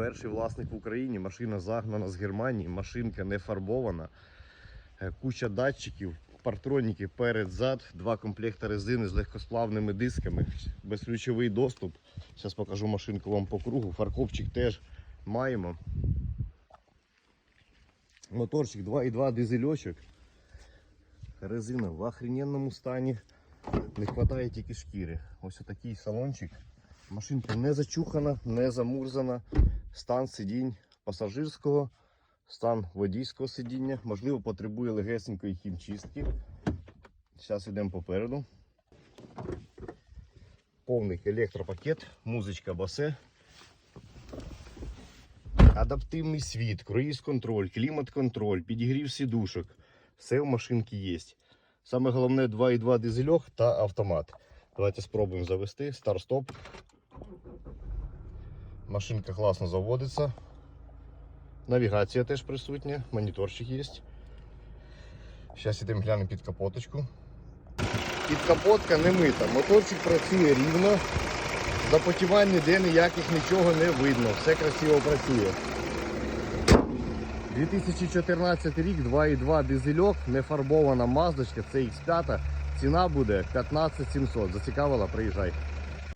перший власник в Україні. Машина загнана з Германії, машинка не фарбована. Е, Куча датчиків, партроніки перед зад, два комплекти резини з легкосплавними дисками, безключовий доступ. Зараз покажу машинку вам по кругу. Фаркопчик теж маємо. Моторчик 2,2 дизельочок. Резина в охрененному стані. Не вистачає тільки шкіри. Ось отакий салончик. Машинка не зачухана, не замурзана. Стан сидінь пасажирського, стан водійського сидіння. Можливо, потребує легесенької хімчистки. Зараз йдемо попереду. Повний електропакет, музичка басе. Адаптивний світ, круїз-контроль, клімат-контроль, підігрів сідушок. Все в машинці є. Саме головне 2,2 дизельок та автомат. Давайте спробуємо завести. Старт-стоп. Машинка класно заводиться. Навігація теж присутня, моніторчик є. Зараз йдемо глянемо під капоточку. Підкапотка не мита. Моторчик працює рівно. Запотівань ніде ніяких нічого не видно. Все красиво працює. 2014 рік, 2,2 дизельок, нефарбована маздочка, це X5. Ціна буде 15 700. Зацікавила, приїжджай.